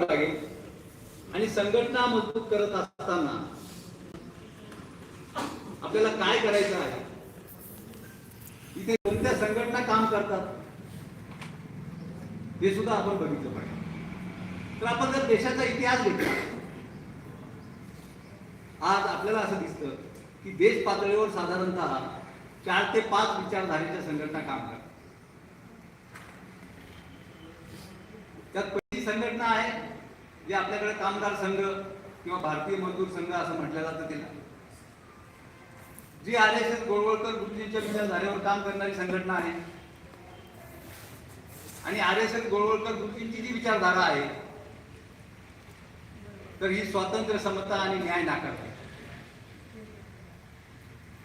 लागेल आणि संघटना मजबूत करत असताना आपल्याला काय करायचं आहे? इथे कोणत्या संघटना काम करतात? हे सुद्धा आपण बघितलं पाहिजे. तर आपण जर देशाचा इतिहास घेतला आज आपल्याला असं दिसतं की देश पातळीवर साधारणतः चार ते पाच विचारधारेच्या संघटना काम करतात. त्यात संघटना आहे जी आपल्याकडे कामगार संघ किंवा भारतीय मजदूर संघ असं म्हटलं जातं तिला. जी आर एस एस गोळवळकर गुरुजींच्या विचारधारेवर काम करणारी संघटना आहे. आणि आर एस एस गोळवळकर गुरुजींची जी विचारधारा आहे तर ही स्वातंत्र्य समता आणि न्याय नाकारते.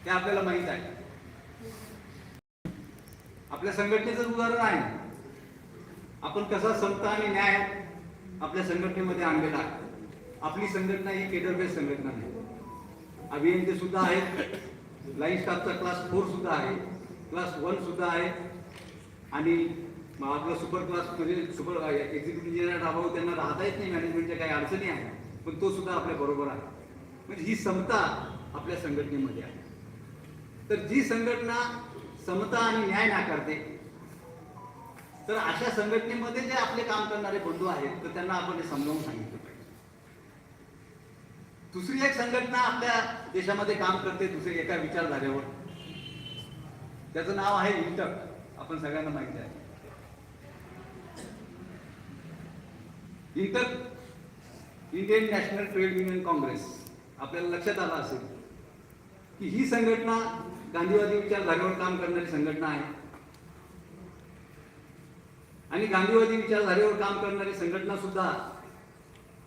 ते आपल्याला माहीत आहे. आपल्या संघटनेचं उदाहरण आहे. आपण कसा समता आणि न्याय आपल्या संघटनेमध्ये आणलेला आहे. आपली संघटना ही केडर संघटना नाही. अभियंते सुद्धा आहेत. लाईन स्टाफचा क्लास फोर सुद्धा आहे. क्लास वन सुद्धा आहे. आणि आपला सुपर क्लास म्हणजे सुपर एक्झिक्युटिव्ह इंजिनियर अभाव त्यांना राहता येत नाही. मॅनेजमेंटच्या काही अडचणी आहेत. पण तो सुद्धा आपल्या बरोबर आहे. म्हणजे ही समता आपल्या संघटनेमध्ये आहे. तर जी संघटना समता आणि न्याय नाकारते तर अशा संघटनेमध्ये जे आपले काम करणारे बंधू आहेत तर त्यांना आपण हे समजावून सांगितलं पाहिजे. दुसरी एक संघटना आपल्या देशामध्ये काम करते दुसरी एका विचारधारेवर. त्याचं नाव आहे इंटक आपण सगळ्यांना माहिती आहे. INTUC Indian national trade union congress. आपल्याला लक्षात आलं असेल की ही संघटना गांधीवादी विचारधारेवर काम करणारी संघटना आहे. आणि गांधीवादी विचारधारेवर काम करणारी संघटना सुद्धा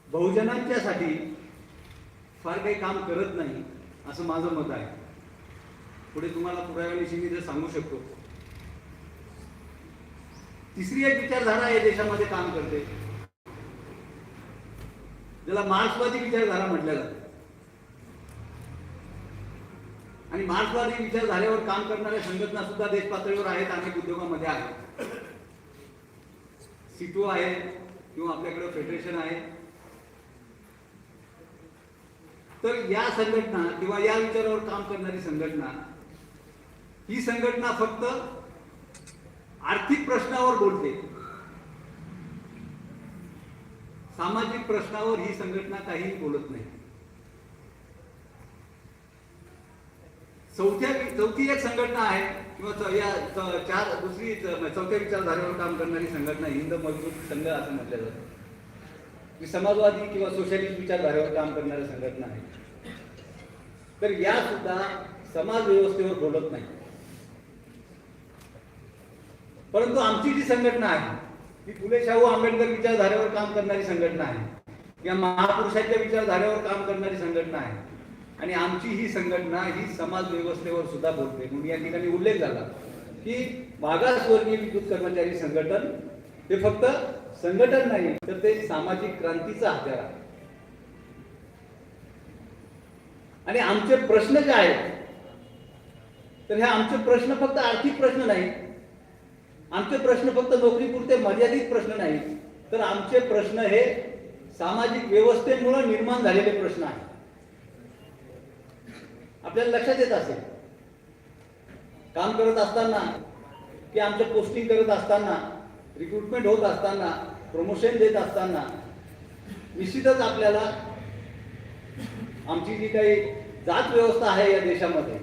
बहुजनांच्यासाठी फार काही काम करत नाही असं माझं मत आहे. पुढे तुम्हाला पुराव्याविषयी मी ते सांगू शकतो. तिसरी एक विचारधारा आहे देशामध्ये काम करते. ज्याला मार्क्सवादी विचारधारा म्हटल्या जाते. आणि मार्क्सवादी विचारधारेवर काम करणाऱ्या संघटना सुद्धा देश पातळीवर आहेत अनेक उद्योगामध्ये आहेत. सिटू आहे किंवा आपल्याकडे फेडरेशन आहे. तर या संघटना किंवा या विचारावर काम करणारी संघटना ही संघटना फक्त आर्थिक प्रश्नावर बोलते. सामाजिक प्रश्नावर ही संघटना काहीही बोलत नाही. चौथ्या चौथी एक संघटना आहे किंवा या चार दुसरी चौथ्या विचारधारेवर काम करणारी संघटना हिंद मजबूत संघ असं म्हटलं जातं. समाजवादी किंवा सोशलिस्ट विचारधारेवर काम करणाऱ्या संघटना आहे. तर या सुद्धा समाज व्यवस्थेवर बोलत नाही. परंतु आमची जी संघटना आहे ती फुले शाहू आंबेडकर विचारधारेवर काम करणारी संघटना आहे. या महापुरुषांच्या विचारधारेवर काम करणारी संघटना आहे. आणि आमची ही संघटना ही समाज व्यवस्थेवर सुद्धा बोलते. म्हणून या ठिकाणी उल्लेख झाला की मागासवर्गीय विद्युत कर्मचारी संघटन हे फक्त संघटन नाही तर ते सामाजिक क्रांतीचं हत्यार आहे. आणि आमचे प्रश्न जे आहेत तर हे आमचे प्रश्न फक्त आर्थिक प्रश्न नाही. आमचे प्रश्न फक्त नोकरीपुरते मर्यादित प्रश्न नाही तर आमचे प्रश्न हे सामाजिक व्यवस्थेमुळे निर्माण झालेले प्रश्न आहेत. आपल्याला लक्षात येत असेल. काम करत असताना की आमचं पोस्टिंग करत असताना रिक्रुटमेंट होत असताना प्रमोशन देत असताना निश्चितच आपल्याला आमची जी काही जात व्यवस्था आहे या देशामध्ये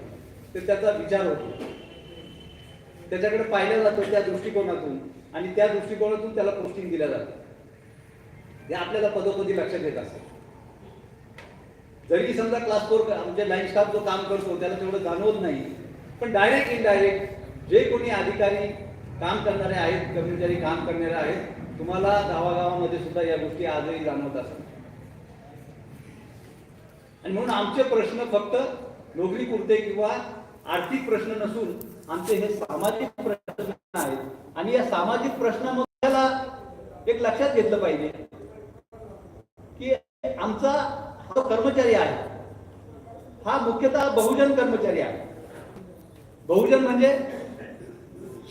तर त्याचा विचार होतो. त्याच्याकडे पाहिलं जातं त्या दृष्टिकोनातून आणि त्या दृष्टिकोनातून त्याला पोस्टिंग दिल्या जातं हे आपल्याला पदोपदी लक्षात येत असतं जरी समजा क्लास फोर म्हणजे लाईन स्टाफ जो काम करतो त्याला तेवढं जाणवत नाही. पण डायरेक्ट इनडायरेक्ट जे कोणी अधिकारी काम करणारे आहेत कर्मचारी काम करणारे आहेत तुम्हाला गावागावामध्ये सुद्धा या गोष्टी आजही जाणवत असतात. आणि म्हणून आमचे प्रश्न फक्त नोकरी पुरते किंवा आर्थिक प्रश्न नसून आमचे हे सामाजिक प्रश्न आहेत. आणि या सामाजिक प्रश्नामध्ये एक लक्षात घेतलं पाहिजे की आमचा जो कर्मचारी आहे हा मुख्यतः बहुजन कर्मचारी आहे. बहुजन म्हणजे